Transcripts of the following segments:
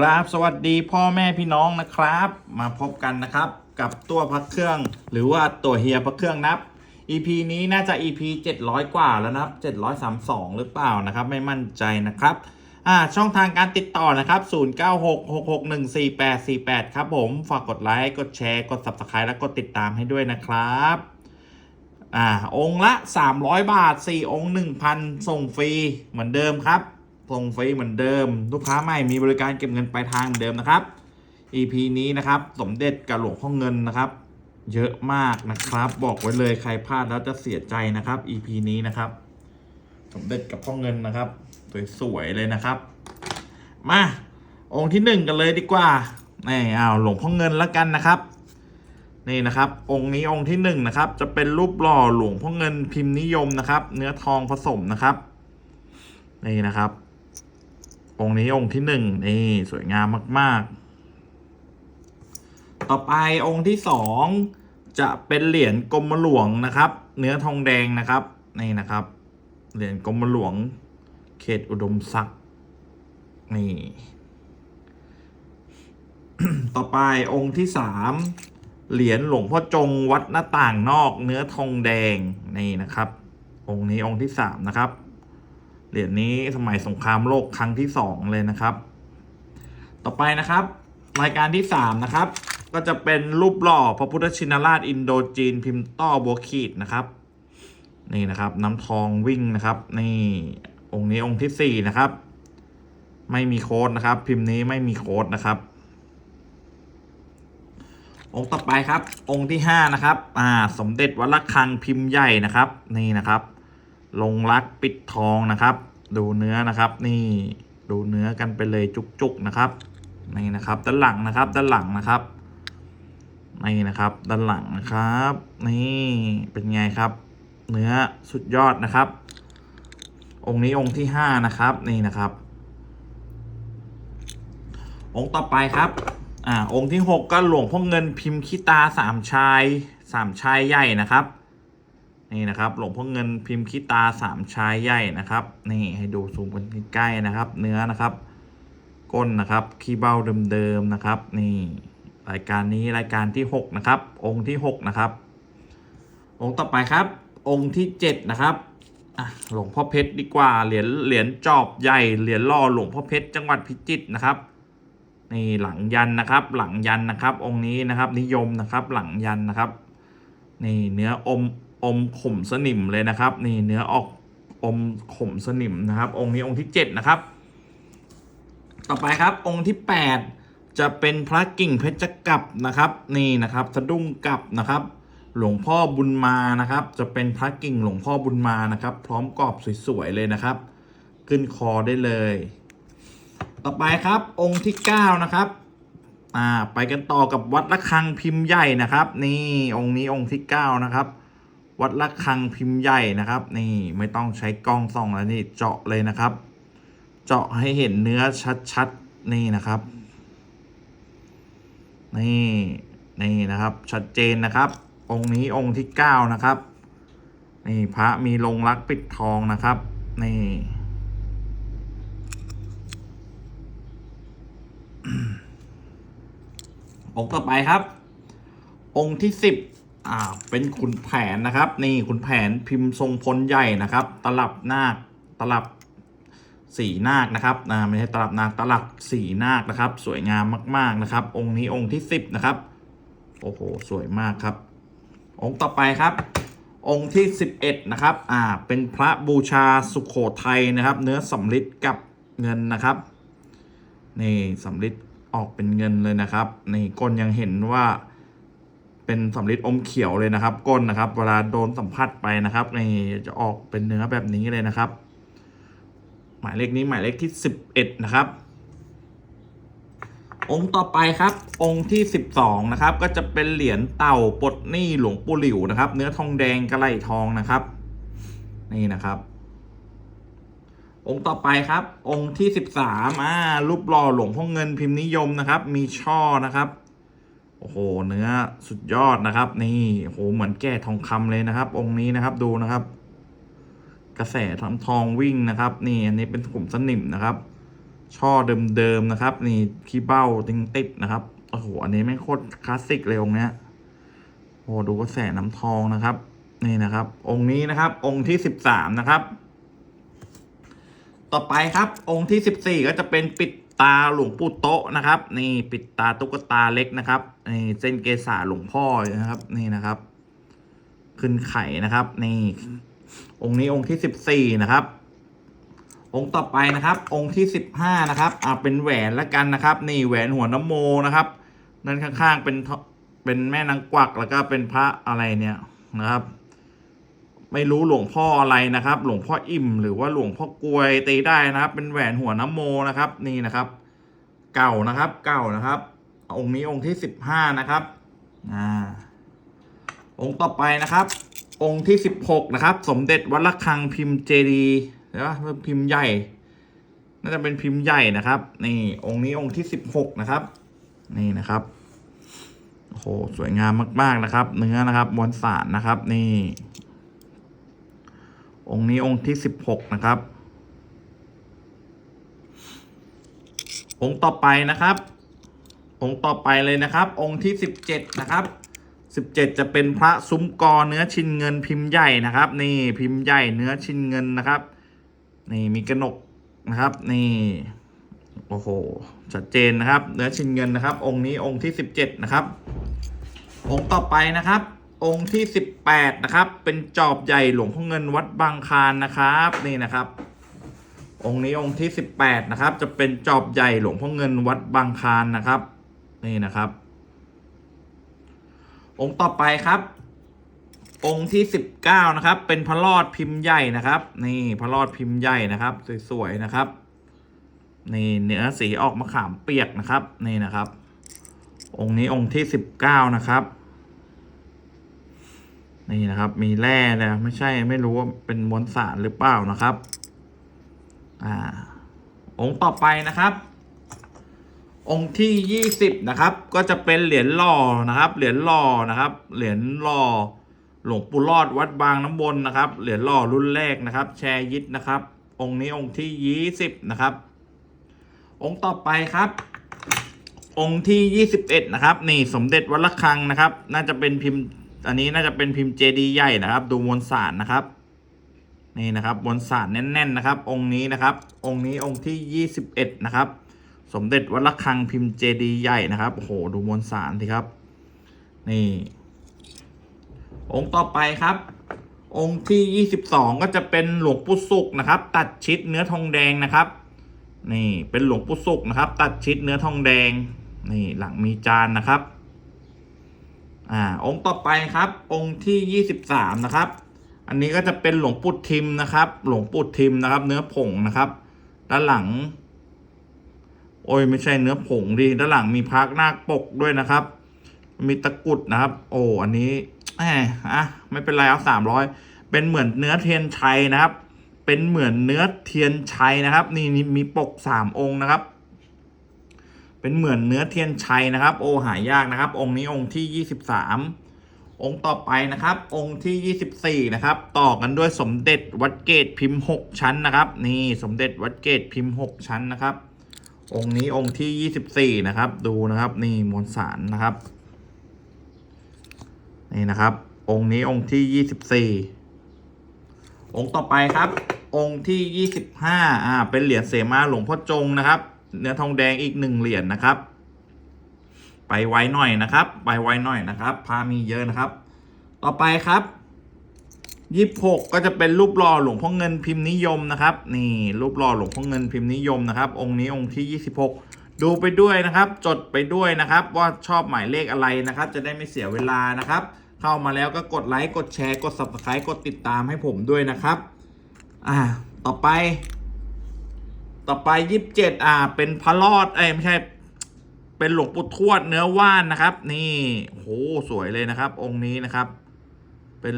กราบสวัสดีพ่อแม่พี่น้องนะครับ มาพบกันนะครับกับตัวพักเครื่อง หรือว่าตัวเฮียพักเครื่องนับ EP นี้น่าจะ EP 700 กว่าแล้วนะครับ 732 หรือเปล่านะครับ ไม่มั่นใจนะครับอ่าช่องทางการติดต่อนะครับ 0966614848 ครับผมฝากกดไลค์กดแชร์กด Subscribe และกดติดตามให้ด้วยนะครับอ่าองค์ละ 300 บาท 4 องค์ 1,000 ส่งฟรีเหมือนเดิมครับ ส่งฟรีเหมือนเดิม ลูกค้าใหม่มีบริการเก็บเงินปลายทางเหมือนเดิมนะครับ EP นี้นะครับสมเด็จกับหลวงพ่อเงินนะครับ เยอะมากนะครับ บอกไว้เลยใครพลาดแล้วจะเสียใจนะครับ EP นี้นะครับ สมเด็จกับพ่อเงินนะครับสวยๆเลยนะครับ มาองค์ที่หนึ่งกันเลยดีกว่านี่เอาหลวงพ่อเงินแล้วกันนะครับนี่นะครับองค์นี้องค์ที่หนึ่งนะครับจะเป็นรูปหล่อหลวงพ่อเงินพิมพ์นิยมนะครับ เนื้อทองผสมนะครับนี่นะครับ องค์นี้องค์ที่หนึ่งนี่สวยงามมาก ๆ ต่อไปองค์ที่สองจะเป็นเหรียญกรมหลวงนะครับ เนื้อทองแดงนะครับนี่นะครับ เหรียญกรมหลวง เขตอุดมศักดิ์นี่ต่อไปองค์ที่สามเหรียญหลวงพ่อจงวัดหน้าต่างนอกเนื้อทองแดงนี่นะครับ องค์นี้องค์ที่สามนะครับ เหรียญนี้สมัยสงครามโลกครั้งที่สองเลยนะครับ ต่อไปนะครับ รายการที่สามนะครับ ก็จะเป็นรูปหล่อพระพุทธชินราชอินโดจีนพิมพ์ต้อบัวขีดนะครับ นี่นะครับ น้ำทองวิ่งนะครับ นี่องค์นี้องค์ที่สี่นะครับ ไม่มีโค้ดนะครับ พิมพ์นี้ไม่มีโค้ดนะครับ องค์ต่อไปครับ องค์ที่ห้านะครับ อ่า สมเด็จวัดระฆังพิมพ์ใหญ่นะครับ นี่นะครับ ลงรักปิดทองนะครับ ดูเนื้อนะครับ นี่ดูเนื้อกันไปเลยจุกๆนะครับนี่นะครับด้านหลังนะครับด้านหลังนะครับนี่นะครับ ด้านหลังนะครับ นี่เป็นไงครับ เนื้อสุดยอดนะครับ องค์นี้องค์ที่ห้านะครับนี่นะครับ องค์ต่อไปครับอ่าองค์ที่หกก็หลวงพ่อเงินพิมพ์ขี้ตาสามชายสามชายใหญ่นะครับ นี่นะครับหลวงพ่อเงินพิมพ์ขี้ตาสามชายใหญ่นะครับ นี่ให้ดูซูมกันใกล้ๆนะครับ เนื้อนะครับ ก้นนะครับขี้เบ้าเดิมๆนะครับ นี่รายการนี้รายการที่หกนะครับ องค์ที่หกนะครับ องค์ต่อไปครับ องค์ที่เจ็ดนะครับหลวงพ่อเพชรดีกว่าเหรียญเหรียญจอบใหญ่เหรียญล่อหลวงพ่อเพชรจังหวัดพิจิตรนะครับนี่หลังยันนะครับ หลังยันนะครับ องค์นี้นะครับนิยมนะครับ หลังยันนะครับ นี่เนื้ออม อมขมสนิมเลยนะครับ นี่เนื้อออกอมขมสนิมนะครับ องค์นี้องค์ที่เจ็ดนะครับ ต่อไปครับองค์ที่แปดจะเป็นพระกิ่งเพชรกับนะครับ นี่นะครับสะดุ้งกับนะครับ หลวงพ่อบุญมานะครับ จะเป็นพระกิ่งหลวงพ่อบุญมานะครับ พร้อมกรอบสวยๆเลยนะครับ ขึ้นคอได้เลย ต่อไปครับองค์ที่เก้านะครับอ่าไปกันต่อกับวัดระฆังพิมพ์ใหญ่นะครับ นี่องค์นี้องค์ที่เก้านะครับ วัดระฆังพิมพ์ใหญ่นะครับ นี่ไม่ต้องใช้กล้องส่องแล้วนี่เจาะเลยนะครับ เจาะให้เห็นเนื้อชัดๆนี่นะครับ นี่นี่นะครับ ชัดเจนนะครับ องค์นี้องค์ที่เก้านะครับ นี่พระมีลงรักปิดทองนะครับ นี่องค์ต่อไปครับ องค์ที่สิบ อ่าเป็นขุนแผนนะครับ นี่ขุนแผนพิมพ์ทรงพลใหญ่นะครับ ตลับนาคตลับสีนาคนะครับอ่าไม่ใช่ตลับนาคตลับสีนาคนะครับ สวยงามมาก ๆนะครับ องค์นี้องค์ที่สิบนะครับโอ้โหสวยมากครับ องค์ต่อไปครับ องค์ที่สิบเอ็ดนะครับอ่าเป็นพระบูชาสุขโขทัยนะครับ เนื้อสำริดกับเงินนะครับนี่สำริดออกเป็นเงินเลยนะครับ นี่ก้นยังเห็นว่า เป็นสำริดอมเขียวเลยนะครับ ก้นนะครับ เวลาโดนสัมผัสไปนะครับนี่จะออกเป็นเนื้อแบบนี้เลยนะครับ หมายเลขนี้หมายเลขที่สิบเอ็ดนะครับ องค์ต่อไปครับ องค์ที่สิบสองนะครับ ก็จะเป็นเหรียญเต่าปลดหนี้หลวงปู่หลิวนะครับ เนื้อทองแดงกระไหลทองนะครับ นี่นะครับองค์ต่อไปครับ องค์ที่สิบสามอ่ารูปหล่อหลวงพ่อเงินพิมพ์นิยมนะครับ มีช่อนะครับ โอ้โหเนื้อสุดยอดนะครับ นี่โอ้โหเหมือนแก้ทองคำเลยนะครับ องค์นี้นะครับดูนะครับ กระแสทองทองวิ่งนะครับ นี่อันนี้เป็นกลุ่มสนิมนะครับ ช่อเดิมๆนะครับ นี่ขี้เบ้าติงติดนะครับโอ้โหอันนี้ไม่โคตรคลาสสิกเลยองค์เนี้ยโอ้ดูกระแสน้ำทองนะครับ นี่นะครับ องค์นี้นะครับ องค์ที่สิบสามนะครับ ต่อไปครับ องค์ที่สิบสี่ก็จะเป็นปิด ตาหลวงปู่โตะนะครับ นี่ปิดตาตุ๊กตาเล็กนะครับนี่เส้นเกษาหลวงพ่อนะครับ นี่นะครับ ขึ้นไข่นะครับ นี่ องค์นี้องค์ที่สิบสี่นะครับ องค์ต่อไปนะครับ องค์ที่สิบห้านะครับอ่าเป็นแหวนละกันนะครับ นี่แหวนหัวน้ำโมนะครับด้านข้างๆเป็นเป็นแม่นางกวักแล้วก็เป็นพระอะไรเนี่ยนะครับ ไม่รู้หลวงพ่ออะไรนะครับ หลวงพ่ออิ่ม หรือว่าหลวงพ่อกลวยตีได้นะครับ เป็นแหวนหัวน้ำโมนะครับ นี่นะครับ เก่านะครับ เก่านะครับ องค์นี้องค์ที่สิบห้านะครับอ่าองค์ต่อไปนะครับ องค์ที่สิบหกนะครับ สมเด็จวัดระฆังพิมพ์เจดีใช่ปะพิมพ์ใหญ่ น่าจะเป็นพิมพ์ใหญ่นะครับ นี่ องค์นี้องค์ที่สิบหกนะครับ นี่นะครับโอ้โหสวยงามมาก ๆนะครับ เนื้อนะครับมวลสารนะครับ นี่ องค์นี้องค์ที่สิบหกนะครับ องค์ต่อไปนะครับ องค์ต่อไปเลยนะครับ องค์ที่สิบเจ็ดนะครับสิบเจ็ดจะเป็นพระซุ้มกอเนื้อชิ้นเงินพิมพ์ใหญ่นะครับ นี่พิมพ์ใหญ่เนื้อชิ้นเงินนะครับ นี่มีกระหนกนะครับ นี่โอ้โหชัดเจนนะครับ เนื้อชิ้นเงินนะครับ องค์นี้องค์ที่สิบเจ็ดนะครับ องค์ต่อไปนะครับ องค์ที่สิบแปดนะครับ เป็นจอบใหญ่หลวงพ่อเงินวัดบางคานนะครับ นี่นะครับ องค์นี้องค์ที่สิบแปดนะครับ จะเป็นจอบใหญ่หลวงพ่อเงินวัดบางคานนะครับ นี่นะครับ องค์ต่อไปครับ องค์ที่สิบเก้านะครับ เป็นพระรอดพิมพ์ใหญ่นะครับ นี่พระรอดพิมพ์ใหญ่นะครับ สวยๆนะครับ นี่เนื้อสีออกมะขามเปียกนะครับ นี่นะครับ องค์นี้องค์ที่สิบเก้านะครับ นี่นะครับ มีแร่นะไม่ใช่ไม่รู้ว่าเป็นมวลสารหรือเปล่านะครับ อ่า องค์ต่อไปนะครับ องค์ที่ยี่สิบนะครับ ก็จะเป็นเหรียญหล่อนะครับ เหรียญหล่อนะครับ เหรียญหล่อหลวงปู่รอดวัดบางน้ำบนนะครับ เหรียญหล่อรุ่นแรกนะครับ แชร์ยิดนะครับ องค์นี้องค์ที่ยี่สิบนะครับ องค์ต่อไปครับองค์ที่ยี่สิบเอ็ดนะครับ นี่สมเด็จวัดระฆังนะครับ น่าจะเป็นพิมพ์ อันนี้น่าจะเป็นพิมพ์เจดีย์ใหญ่นะครับ ดูมวลสารนะครับ นี่นะครับมวลสารแน่นๆนะครับ องค์นี้นะครับ องค์นี้องค์ที่ยี่สิบเอ็ดนะครับ สมเด็จวัดระฆังพิมพ์เจดีย์ใหญ่นะครับโอ้โหดูมวลสารสิครับ นี่ องค์ต่อไปครับ องค์ที่ยี่สิบสองก็จะเป็นหลวงปู่สุกนะครับ ตัดชิดเนื้อทองแดงนะครับ นี่เป็นหลวงปู่สุกนะครับ ตัดชิดเนื้อทองแดง นี่หลังมีจานนะครับ อ่าองค์ต่อไปครับ องค์ที่ยี่สิบสามนะครับ อันนี้ก็จะเป็นหลวงปู่ทิมนะครับ หลวงปู่ทิมนะครับ เนื้อผงนะครับ ด้านหลัง โอ้ยไม่ใช่เนื้อผงดิด้านหลังมีพักนาคปกด้วยนะครับ มีตะกุดนะครับ โอ้อันนี้แหมอะไม่เป็นไรเอาสามร้อยเป็นเหมือนเนื้อเทียนชัยนะครับ เป็นเหมือนเนื้อเทียนชัยนะครับ นี่นี่มีปกสามองค์นะครับ เป็นเหมือนเนื้อเทียนชัยนะครับ โอหายากนะครับ องค์นี้องค์ที่ยี่สิบสามองค์ต่อไปนะครับ องค์ที่ยี่สิบสี่นะครับ ต่อกันด้วยสมเด็จวัดเกตพิมพ์หกชั้นนะครับ นี่สมเด็จวัดเกตพิมพ์หกชั้นนะครับ องค์นี้องค์ที่ยี่สิบสี่นะครับ ดูนะครับ นี่มวลสารนะครับ นี่นะครับ องค์นี้องค์ที่ยี่สิบสี่องค์ต่อไปครับ องค์ที่ยี่สิบห้าอ่า เป็นเหรียญเสมาหลวงพ่อจงนะครับ เนื้อทองแดงอีกหนึ่งเหรียญนะครับ ไปไวหน่อยนะครับ ไปไวหน่อยนะครับ พามีเยอะนะครับ ต่อไปครับยี่หกก็จะเป็นรูปหล่อหลวงพ่อเงินพิมพ์นิยมนะครับ นี่รูปหล่อหลวงพ่อเงินพิมพ์นิยมนะครับ องค์นี้องค์ที่ยี่สิบหกดูไปด้วยนะครับ จดไปด้วยนะครับ ว่าชอบหมายเลขอะไรนะครับ จะได้ไม่เสียเวลานะครับ เข้ามาแล้วก็กดไลค์กดแชร์กด subscribe กดติดตามให้ผมด้วยนะครับ อ่า ต่อไป ต่อไปยี่สิบเจ็ดอ่า เป็นพระรอดเอ้ไม่ใช่ เป็นหลวงปู่ทวดเนื้อว่านนะครับ นี่โหสวยเลยนะครับ องค์นี้นะครับ เป็น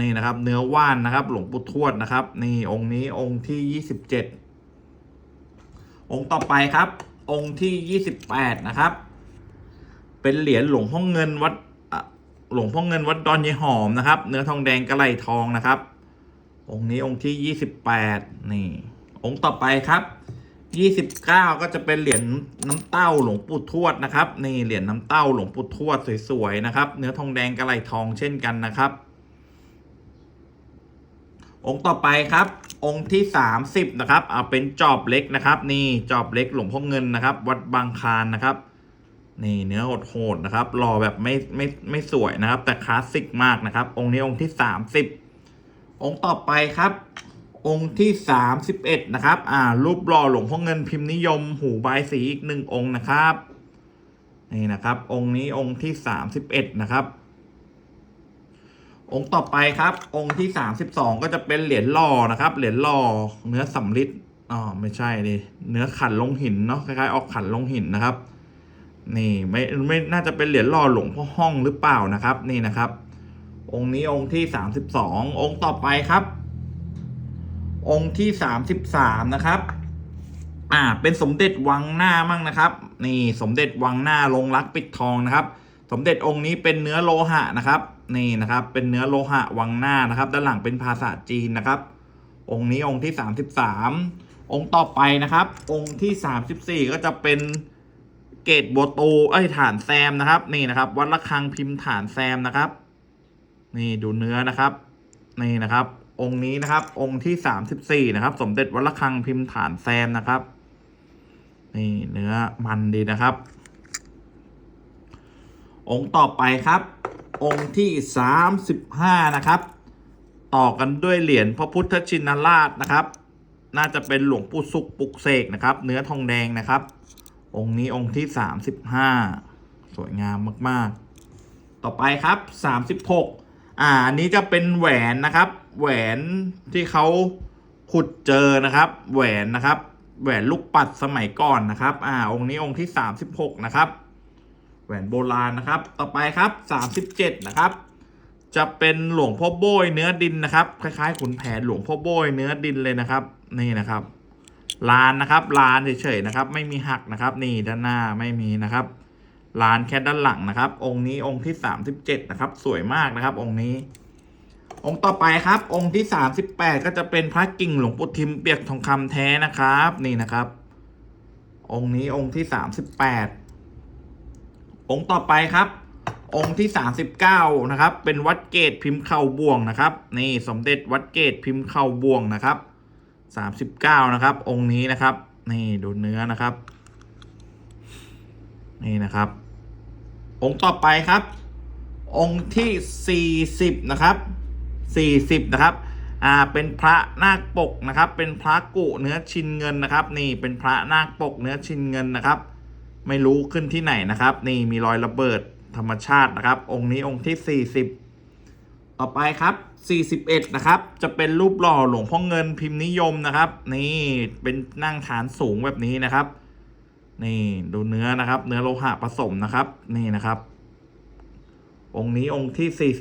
นี่นะครับ เนื้อว่านนะครับ หลวงปู่ทวดนะครับ นี่องค์นี้องค์ที่ยี่สิบเจ็ดองค์ต่อไปครับ องค์ที่ยี่สิบแปดนะครับ เป็นเหรียญหลวงพ่อเงินวัดหลวงพ่อเงินวัดดอนยายหอมนะครับ เนื้อทองแดงกระไหลทองนะครับ องค์นี้องค์ที่ยี่สิบแปดนี่ องค์ต่อไปครับยี่สิบเก้าก็จะเป็นเหรียญน้ำเต้าหลวงปู่ทวดนะครับนี่เหรียญน้ำเต้าหลวงปู่ทวดสวยๆนะครับ เนื้อทองแดงกระไหลทองเช่นกันนะครับ องค์ต่อไปครับ องค์ที่สามสิบนะครับเอาเป็นจอบเล็กนะครับ นี่จอบเล็กหลวงพ่อเงินนะครับ วัดบางคานนะครับนี่เนื้อโหดๆนะครับหล่อแบบไม่ไม่ไม่สวยนะครับ แต่คลาสสิกมากนะครับ องค์นี้องค์ที่สามสิบองค์ต่อไปครับ องค์ที่สามสิบเอ็ดนะครับ อ่า รูปหล่อหลวงพ่อเงินพิมพ์นิยม หูใบสีอีกหนึ่งองค์นะครับ นี่นะครับ องค์นี้องค์ที่สามสิบเอ็ดนะครับ องค์ต่อไปครับ องค์ที่สามสิบสองก็จะเป็นเหรียญหล่อนะครับ เหรียญหล่อเนื้อสำริดอ๋อไม่ใช่ดิเนื้อขันลงหินเนาะคล้ายๆออกขันลงหินนะครับ นี่ไม่ไม่น่าจะเป็นเหรียญหล่อหลวงพ่อห้องหรือเปล่านะครับ นี่นะครับ องค์นี้องค์ที่สามสิบสององค์ต่อไปครับ องค์ที่สามสิบสามนะครับ อ่า เป็นสมเด็จวังหน้ามั่งนะครับ นี่สมเด็จวังหน้าลงรักปิดทองนะครับ สมเด็จองค์นี้เป็นเนื้อโลหะนะครับ นี่นะครับ เป็นเนื้อโลหะวังหน้านะครับ ด้านหลังเป็นภาษาจีนนะครับ องค์นี้องค์ที่สามสิบสามองค์ต่อไปนะครับ องค์ที่สามสิบสี่ก็จะเป็นเกตโบโตเอ้ฐานแซมนะครับ นี่นะครับ วัดระฆังพิมพ์ฐานแซมนะครับ นี่ดูเนื้อนะครับ นี่นะครับ องค์นี้นะครับ องค์ที่สามสิบสี่นะครับ สมเด็จวัดระฆังพิมพ์ฐานแซมนะครับ นี่เนื้อมันดีนะครับ องค์ต่อไปครับ องค์ที่สามสิบห้านะครับ ต่อกันด้วยเหรียญพระพุทธชินราชนะครับ น่าจะเป็นหลวงปู่สุขปลุกเสกนะครับ เนื้อทองแดงนะครับ องค์นี้องค์ที่สามสิบห้าสวยงามมาก ๆ ต่อไปครับสามสิบหก อ่าอันนี้จะเป็นแหวนนะครับ แหวนที่เขาขุดเจอนะครับ แหวนนะครับ แหวนลูกปัดสมัยก่อนนะครับอ่าองค์นี้องค์ที่สามสิบหกนะครับ แหวนโบราณนะครับ ต่อไปครับสามสิบเจ็ดนะครับ จะเป็นหลวงพ่อโบยเนื้อดินนะครับคล้ายๆขุนแผนหลวงพ่อโบยเนื้อดินเลยนะครับ นี่นะครับลานนะครับลานเฉยๆนะครับ ไม่มีหักนะครับ นี่ด้านหน้าไม่มีนะครับ ลานแค่ด้านหลังนะครับ องค์นี้องค์ที่สามสิบเจ็ดนะครับ สวยมากนะครับ องค์นี้ องค์ต่อไปครับ องค์ที่สามสิบแปดก็จะเป็นพระกิ่งหลวงปู่ทิมเปียกทองคำแท้นะครับ นี่นะครับ องค์นี้องค์ที่สามสิบแปดองค์ต่อไปครับ องค์ที่สามสิบเก้านะครับ เป็นวัดเกตพิมพ์เข่าบ่วงนะครับ นี่สมเด็จวัดเกตพิมพ์เข่าบ่วงนะครับสามสิบเก้านะครับ องค์นี้นะครับ นี่ดูเนื้อนะครับนี่นะครับ องค์ต่อไปครับ องค์ที่สี่สิบนะครับสี่สิบนะครับอ่าเป็นพระนาคปกนะครับ เป็นพระกุเนื้อชินเงินนะครับ นี่เป็นพระนาคปกเนื้อชินเงินนะครับ ไม่รู้ขึ้นที่ไหนนะครับ นี่มีรอยระเบิดธรรมชาตินะครับ องค์นี้องค์ที่ 40 ต่อไปครับ 41 นะครับ จะเป็นรูปหล่อหลวงพ่อเงินพิมพ์นิยมนะครับ นี่เป็นนั่งฐานสูงแบบนี้นะครับ นี่ดูเนื้อนะครับ เนื้อโลหะผสมนะครับ นี่นะครับ องค์นี้องค์ที่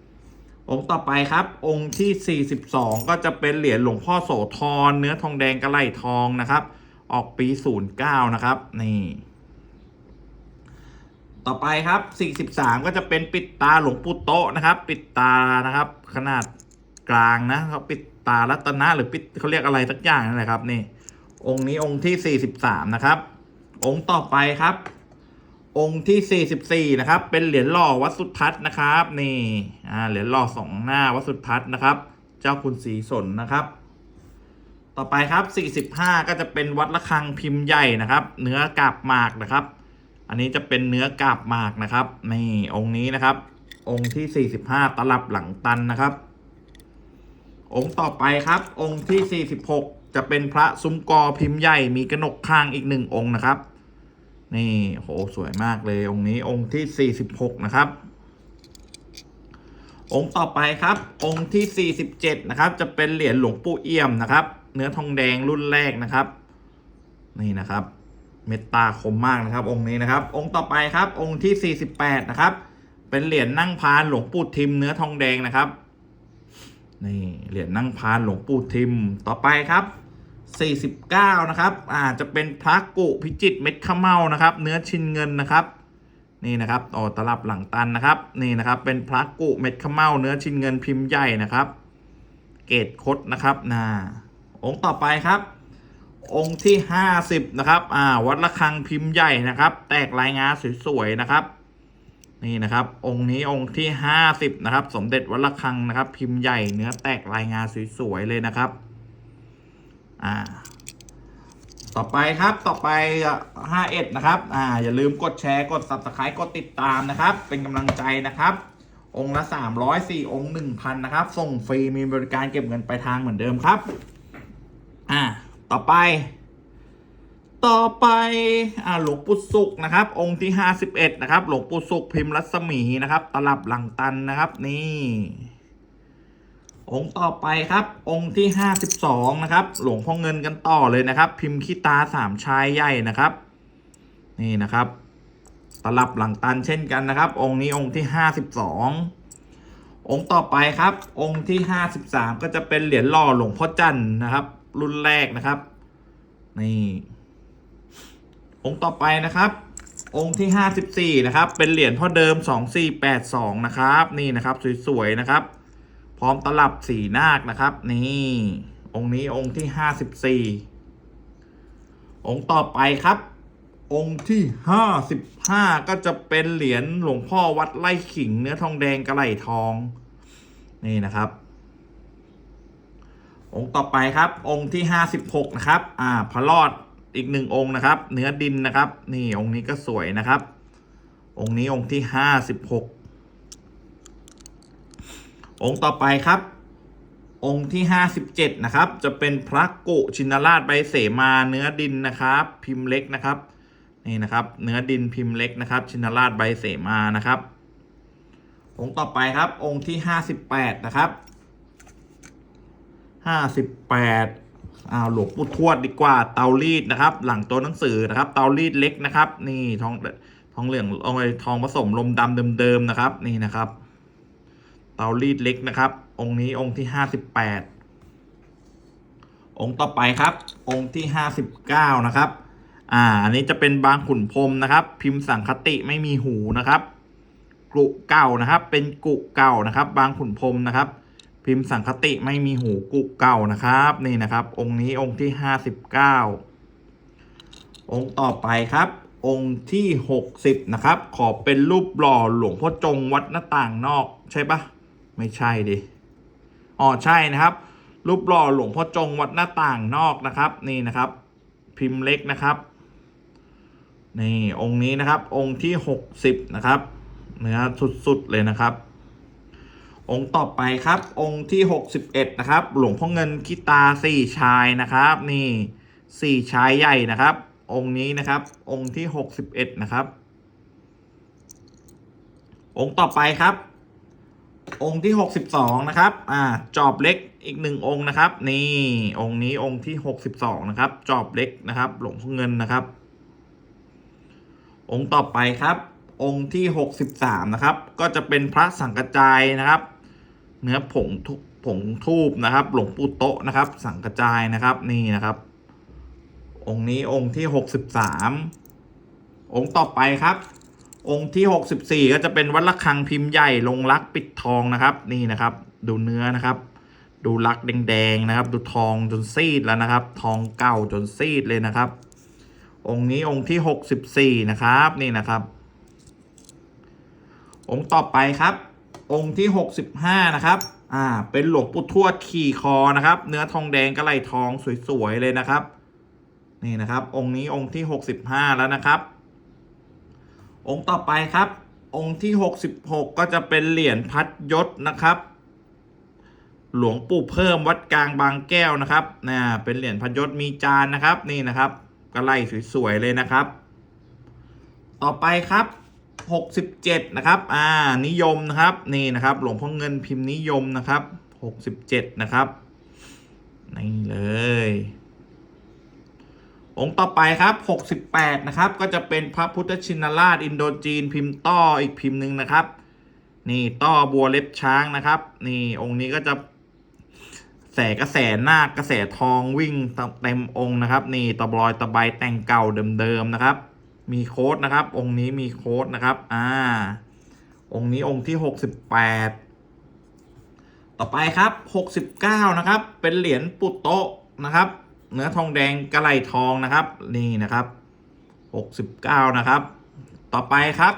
41 องค์ต่อไปครับ องค์ที่ 42 ก็จะเป็นเหรียญหลวงพ่อโสธรเนื้อทองแดงกระไหลทองนะครับ ออกปี 09 นะครับ นี่ ต่อไปครับ 43 ก็จะเป็นปิดตาหลวงปู่โตนะครับ ปิดตานะครับ ขนาดกลางนะเขาปิดตารัตนะหรือปิดเขาเรียกอะไรสักอย่างนั่นแหละครับ นี่ องค์นี้องค์ที่ 43 นะครับ องค์ต่อไปครับ องค์ที่ 44 นะครับ เป็นเหรียญหล่อวัดสุทัศน์นะครับ นี่อ่าเหรียญหล่อสองหน้าวัดสุทัศน์นะครับ เจ้าคุณศรีสนนะครับ ต่อไปครับ 45 ก็จะเป็นวัดระฆังพิมพ์ใหญ่นะครับ เนื้อกาบหมากนะครับ อันนี้จะเป็นเนื้อกาบหมากนะครับนี่องค์นี้นะครับ องค์ที่ 45 ตลับหลังตันนะครับ องค์ต่อไปครับ องค์ที่ 46 จะเป็นพระซุ้มกอพิมพ์ใหญ่มีกระหนกข้างอีกหนึ่งองค์นะครับ นี่โหสวยมากเลยองค์นี้องค์ที่ 46 นะครับ องค์ต่อไปครับ องค์ที่ 47 นะครับ จะเป็นเหรียญหลวงปู่เอี่ยมนะครับ เนื้อทองแดงรุ่นแรกนะครับ นี่นะครับ เมตตาคมมากนะครับ องค์นี้นะครับ องค์ต่อไปครับ องค์ที่ 48 นะครับ เป็นเหรียญนั่งพานหลวงปู่ทิมเนื้อทองแดงนะครับ นี่เหรียญนั่งพานหลวงปู่ทิมต่อไปครับ 49 นะครับอ่าจะเป็นพระกุพิจิตเม็ดข้าเมานะครับ เนื้อชินเงินนะครับ นี่นะครับโอ้ตลับหลังตันนะครับ นี่นะครับเป็นพระกุเม็ดข้าเมาเนื้อชินเงินพิมพ์ใหญ่นะครับ เกตคดนะครับนะองค์ต่อไปครับ องค์ที่ห้าสิบนะครับ อ่า วัดระฆังพิมพ์ใหญ่นะครับ แตกลายงาสวยๆนะครับ นี่นะครับ องค์นี้องค์ที่ห้าสิบนะครับ สมเด็จวัดระฆังนะครับ พิมพ์ใหญ่เนื้อแตกลายงาสวยๆเลยนะครับอ่าต่อไปครับต่อไปห้าเอ็ดนะครับอ่าอย่าลืมกดแชร์กด subscribe กดติดตามนะครับ เป็นกำลังใจนะครับ องค์ละสามร้อยสี่องค์หนึ่งพันนะครับ ส่งฟรีมีบริการเก็บเงินปลายทางเหมือนเดิมครับอ่าต่อไป ต่อไปอ่าหลวงปู่สุกนะครับ องค์ที่ห้าสิบเอ็ดนะครับ หลวงปู่สุกพิมพ์รัศมีนะครับ ตลับหลังตันนะครับนี่องค์ต่อไปครับ องค์ที่ห้าสิบสองนะครับ หลวงพ่อเงินกันต่อเลยนะครับ พิมพ์ขี้ตาสามชายใหญ่นะครับ นี่นะครับ ตลับหลังตันเช่นกันนะครับ องค์นี้องค์ที่ห้าสิบสององค์ต่อไปครับ องค์ที่ห้าสิบสามก็จะเป็นเหรียญหล่อหลวงพ่อจันทร์นะครับ รุ่นแรกนะครับ นี่ องค์ต่อไปนะครับ องค์ที่ห้าสิบสี่นะครับ เป็นเหรียญพ่อเดิมสองสี่แปดสองนะครับ นี่นะครับ สวยๆนะครับ พร้อมตลับสีนาคนะครับ นี่ องค์นี้องค์ที่ห้าสิบสี่องค์ต่อไปครับ องค์ที่ห้าสิบห้าก็จะเป็นเหรียญหลวงพ่อวัดไร่ขิง เนื้อทองแดงกระไหลทอง นี่นะครับองค์ต่อไปครับองค์ที่ห้าสิบหกนะครับ อ่าพระรอด อีกหนึ่งองค์นะครับ เนื้อดินนะครับ นี่องค์นี้ก็สวยนะครับ องค์นี้องค์ที่ห้าสิบหกองค์ต่อไปครับ องค์ที่ห้าสิบเจ็ดนะครับ จะเป็นพระกุชินราชใบเสมาเนื้อดินนะครับ พิมพ์เล็กนะครับ นี่นะครับ เนื้อดินพิมพ์เล็กนะครับ ชินราชใบเสมานะครับ องค์ต่อไปครับ องค์ที่ห้าสิบแปดนะครับห้าสิบแปด อ้าวหลวงปู่ทวดดีกว่าเตารีดนะครับ หลังตัวหนังสือนะครับ เตารีดเล็กนะครับ นี่ทองทองเหลืองเอาไว้ทองผสมลมดำเดิมๆนะครับ นี่นะครับ เตารีดเล็กนะครับ องค์นี้องค์ที่ห้าสิบแปดองค์ต่อไปครับ องค์ที่ห้าสิบเก้านะครับ อ่าอันนี้จะเป็นบางขุนพรมนะครับ พิมพ์สังคติไม่มีหูนะครับ กุเก่านะครับ เป็นกุเก่านะครับ บางขุนพรมนะครับ พิมพ์สังคติไม่มีหูกุเก่านะครับ นี่นะครับ องค์นี้องค์ที่ห้าสิบเก้าองค์ต่อไปครับ องค์ที่หกสิบนะครับ ขอเป็นรูปหล่อหลวงพ่อจงวัดหน้าต่างนอกใช่ปะไม่ใช่ดิอ๋อใช่นะครับ รูปหล่อหลวงพ่อจงวัดหน้าต่างนอกนะครับ นี่นะครับ พิมพ์เล็กนะครับนี่องค์นี้นะครับองค์ที่หกสิบนะครับเนื้อสุดๆเลยนะครับ องค์ต่อไปครับ องค์ที่หกสิบเอ็ดนะครับ หลวงพ่อเงินคิตาสี่ชายนะครับ นี่สี่ชายใหญ่นะครับ องค์นี้นะครับ องค์ที่หกสิบเอ็ดนะครับ องค์ต่อไปครับ องค์ที่หกสิบสองนะครับ อ่า จอบเล็กอีกหนึ่งองค์นะครับ นี่ องค์นี้องค์ที่หกสิบสองนะครับ จอบเล็กนะครับ หลวงพ่อเงินนะครับ องค์ต่อไปครับองค์ที่หกสิบสามนะครับ ก็จะเป็นพระสังกจายนะครับ เนื้อผงทุผงทูบนะครับ หลวงปู่โตะนะครับ สังกจายนะครับนี่นะครับ องค์นี้องค์ที่หกสิบสามองค์ต่อไปครับ องค์ที่หกสิบสี่ก็จะเป็นวัดระฆังพิมพ์ใหญ่ลงรักปิดทองนะครับ นี่นะครับ ดูเนื้อนะครับ ดูรักแดงๆนะครับ ดูทองจนซีดแล้วนะครับ ทองเก่าจนซีดเลยนะครับ องค์นี้องค์ที่หกสิบสี่นะครับ นี่นะครับ องค์ต่อไปครับ องค์ที่หกสิบห้านะครับอ่าเป็นหลวงปู่ทวดขี่คอนะครับ เนื้อทองแดงกระไหลทองสวยๆเลยนะครับ นี่นะครับ องค์นี้องค์ที่หกสิบห้าแล้วนะครับ องค์ต่อไปครับ องค์ที่หกสิบหกก็จะเป็นเหรียญพัดยศนะครับ หลวงปู่เพิ่มวัดกลางบางแก้วนะครับนะเป็นเหรียญพัดยศมีจานนะครับ นี่นะครับกระไลสวยๆเลยนะครับ ต่อไปครับ หกสิบเจ็ดนะครับอ่านิยมนะครับนี่นะครับหลวงพ่อเงินพิมพ์นิยมนะครับหกสิบเจ็ดนะครับนี่เลย องค์ต่อไปครับ 68 นะครับ ก็จะเป็นพระพุทธชินราชอินโดจีนพิมพ์ต้ออีกพิมพ์หนึ่งนะครับ นี่ต้อบัวเล็บช้างนะครับ นี่องค์นี้ก็จะแสกระแสนาคกระแสทองวิ่งเต็มองค์นะครับ นี่ตะบลอยตะไบแต่งเก่าเดิมๆนะครับ มีโค้ดนะครับ องค์นี้มีโค้ดนะครับ อ่า องค์นี้องค์ที่ 68 ต่อไปครับ 69 นะครับ เป็นเหรียญปุตโตะนะครับ เนื้อทองแดงกระไหลทองนะครับ นี่นะครับหกสิบเก้านะครับ ต่อไปครับ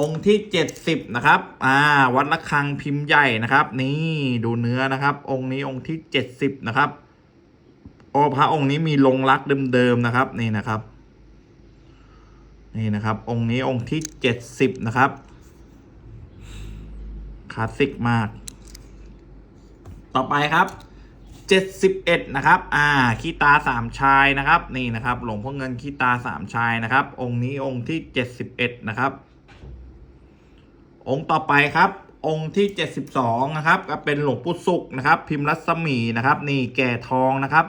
องค์ที่เจ็ดสิบนะครับ อ่า วัดระฆังพิมพ์ใหญ่นะครับ นี่ดูเนื้อนะครับ องค์นี้องค์ที่เจ็ดสิบนะครับโอพระองค์นี้มีลงรักเดิมๆนะครับ นี่นะครับ นี่นะครับ องค์นี้องค์ที่เจ็ดสิบนะครับคลาสสิกมาก ต่อไปครับเจ็ดสิบเอ็ดนะครับ อ่าขี้ตาสามชายนะครับ นี่นะครับ หลวงพ่อเงินขี้ตาสามชายนะครับ องค์นี้องค์ที่เจ็ดสิบเอ็ดนะครับ องค์ต่อไปครับ องค์ที่เจ็ดสิบสองนะครับ ก็เป็นหลวงปู่สุขนะครับ พิมพ์รัศมีนะครับ นี่แก่ทองนะครับ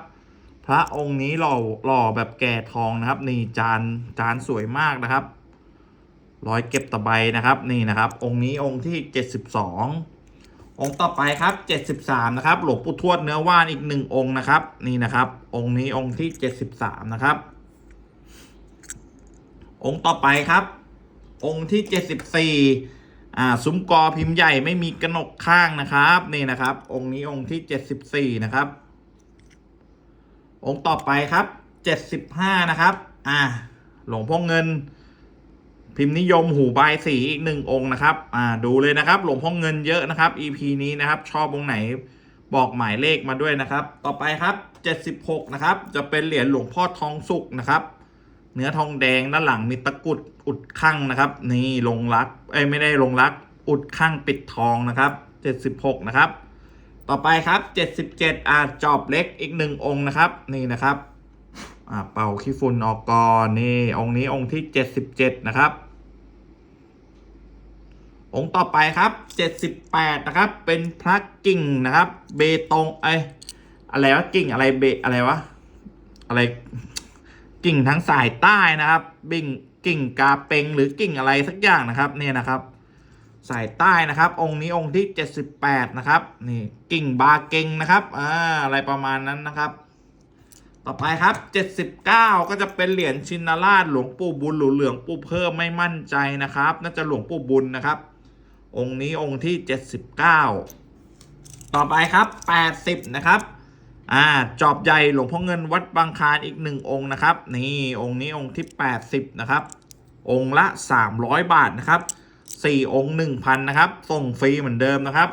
พระองค์นี้หล่อหล่อแบบแก่ทองนะครับ นี่จานจานสวยมากนะครับร้อยเก็บตะไบนะครับนี่นะครับ องค์นี้องค์ที่เจ็ดสิบสององค์ต่อไปครับเจ็ดสิบสามนะครับ หลวงปู่ทวดเนื้อว่านอีกหนึ่งองค์นะครับ นี่นะครับ องค์นี้องค์ที่เจ็ดสิบสามนะครับ องค์ต่อไปครับ องค์ที่เจ็ดสิบสี่อ่าซุ้มกอพิมพ์ใหญ่ไม่มีกระหนกข้างนะครับ นี่นะครับ องค์นี้องค์ที่เจ็ดสิบสี่นะครับ องค์ต่อไปครับเจ็ดสิบห้านะครับ อ่า หลวงพ่อเงิน พิมพ์นิยมหูบายสีอีกหนึ่งองค์นะครับ อ่า ดูเลยนะครับ หลวงพ่อเงินเยอะนะครับ EP นี้นะครับ ชอบองค์ไหนบอกหมายเลขมาด้วยนะครับ ต่อไปครับเจ็ดสิบหกนะครับ จะเป็นเหรียญหลวงพ่อทองสุกนะครับ เนื้อทองแดงด้านหลังมีตะกุดอุดข้างนะครับ นี่ลงรัก เอ้ยไม่ได้ลงรัก อุดข้างปิดทองนะครับเจ็ดสิบหกนะครับ ต่อไปครับเจ็ดสิบเจ็ดอ่าจอบเล็กอีกหนึ่งองค์นะครับ นี่นะครับอ่าเป่าขี้ฝุ่นออกก่อนนี่องค์นี้องค์ที่เจ็ดสิบเจ็ดนะครับ องค์ต่อไปครับเจ็ดสิบแปดนะครับ เป็นพระกิ่งนะครับ เบตงไอยอะไรวะกิ่งอะไรเบอะไรวะอะไรกิ่งทั้งสายใต้นะครับ บิ่งกิ่งกาเปงหรือกิ่งอะไรสักอย่างนะครับ เนี่ยนะครับ สายใต้นะครับ องค์นี้องค์ที่เจ็ดสิบแปดนะครับนี่กิ่งบาเกงนะครับอ่าอะไรประมาณนั้นนะครับ ต่อไปครับเจ็ดสิบเก้าก็จะเป็นเหรียญชินราชหลวงปู่บุญหรือเหลืองปู่เพิ่มไม่มั่นใจนะครับ น่าจะหลวงปู่บุญนะครับ องค์นี้องค์ที่เจ็ดสิบเก้าต่อไปครับแปดสิบนะครับอ่าจอบใหญ่หลวงพ่อเงินวัดบางคานอีกหนึ่งองค์นะครับ นี่องค์นี้องค์ที่แปดสิบนะครับ องค์ละสามร้อยบาทนะครับ สี่องค์หนึ่งพันนะครับ ส่งฟรีเหมือนเดิมนะครับ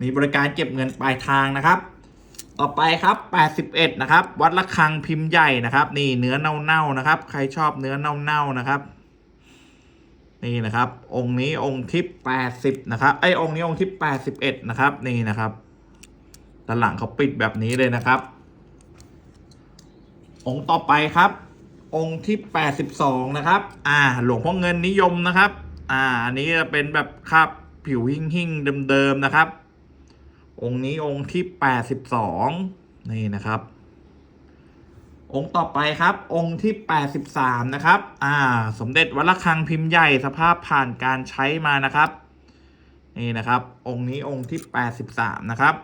มีบริการเก็บเงินปลายทางนะครับ ต่อไปครับ 81 นะครับ วัดระฆังพิมพ์ใหญ่นะครับ นี่เนื้อเน่าๆนะครับ ใครชอบเนื้อเน่าๆนะครับ นี่นะครับ องค์นี้องค์ที่80นะครับ ไอ้องค์นี้องค์ที่81นะครับ นี่นะครับด้านหลังเขาปิดแบบนี้เลยนะครับ องค์ต่อไปครับ องค์ที่ 82 นะครับ อ่า หลวงพ่อเงินนิยมนะครับ อ่าอันนี้จะเป็นแบบคราบผิวหิ่งหิ่งๆเดิมๆนะครับ องค์นี้องค์ที่แปดสิบสองนี่นะครับ องค์ต่อไปครับ องค์ที่แปดสิบสามนะครับ อ่า สมเด็จวัดระฆังพิมพ์ใหญ่สภาพผ่านการใช้มานะครับ นี่นะครับ องค์นี้องค์ที่แปดสิบสามนะครับ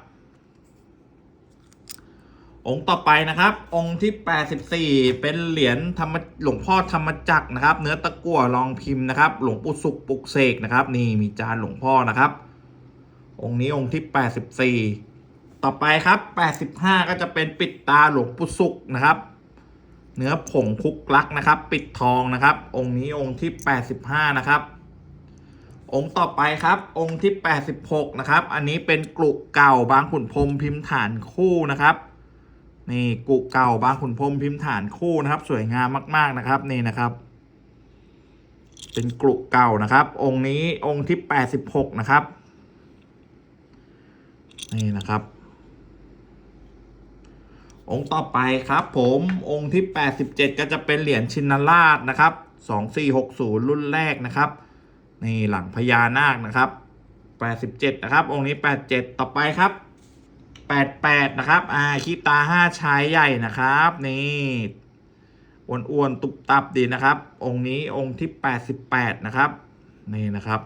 องค์ต่อไปนะครับ องค์ที่แปดสิบสี่เป็นเหรียญธรรมหลวงพ่อธรรมจักรนะครับ เนื้อตะกั่วรองพิมพ์นะครับ หลวงปู่สุขปุกเสกนะครับ นี่มีจานหลวงพ่อนะครับ องค์นี้องค์ที่ 84 ต่อไปครับ 85 ก็จะเป็นปิดตาหลวงปู่สุกนะครับ เนื้อผงคุกลักนะครับ ปิดทองนะครับ องค์นี้องค์ที่ 85 นะครับองค์ต่อไปครับ องค์ที่ 86 นะครับ อันนี้เป็นกลุกเก่าบางขุนพรมพิมพ์ฐานคู่นะครับ นี่กลุเก่าบางขุนพรมพิมพ์ฐานคู่นะครับ สวยงามมากๆนะครับนี่นะครับ เป็นกลุเก่านะครับ องค์นี้องค์ที่86นะครับ นี่นะครับ องค์ต่อไปครับ ผมองค์ที่87ก็จะเป็นเหรียญชินราชนะครับ2460รุ่นแรกนะครับนี่หลังพญานาคนะครับ87นะครับ องค์นี้87ต่อไปครับ 88 นะครับ อ่าคีตา 5 ชายใหญ่นะครับ นี่อ้วนๆตุบตับดีนะครับ องค์นี้องค์ที่ 88 นะครับ นี่นะครับ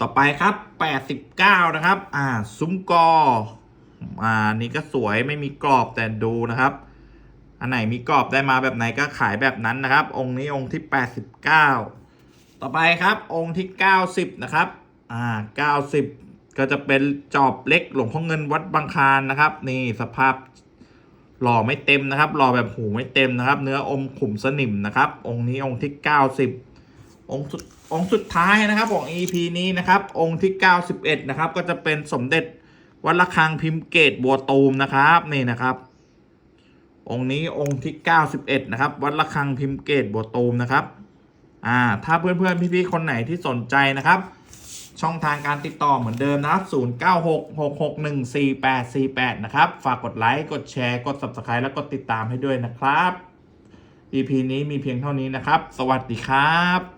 ต่อไปครับ 89 นะครับ อ่า ซุ้มกอ อ่า นี่ก็สวยไม่มีกรอบแต่ดูนะครับ อันไหนมีกรอบได้มาแบบไหนก็ขายแบบนั้นนะครับ องค์นี้องค์ที่ 89 ต่อไปครับ องค์ที่ 90 นะครับ อ่า 90 ก็จะเป็นจอบเล็กหลวงพ่อเงินวัดบางคานนะครับ นี่สภาพหล่อไม่เต็มนะครับหล่อแบบหูไม่เต็มนะครับ เนื้ออมขุมสนิมนะครับ องค์นี้องค์ที่ 90 องค์สุดองค์สุดท้ายนะครับของ EP นี้นะครับ องค์ที่ 91 นะครับ ก็จะเป็นสมเด็จวัดระฆังพิมพ์เกตบัวตูมนะครับนี่นะครับ องค์นี้องค์ที่ 91 นะครับ วัดระฆังพิมพ์เกตบัวตูมนะครับอ่าถ้าเพื่อนๆพี่ๆคนไหนที่สนใจนะครับ ช่องทางการติดต่อเหมือนเดิมนะครับ 0966614848 นะครับ ฝากกดไลค์ กดแชร์ กด Subscribe แล้วกดติดตามให้ด้วยนะครับ EP นี้มีเพียงเท่านี้นะครับ สวัสดีครับ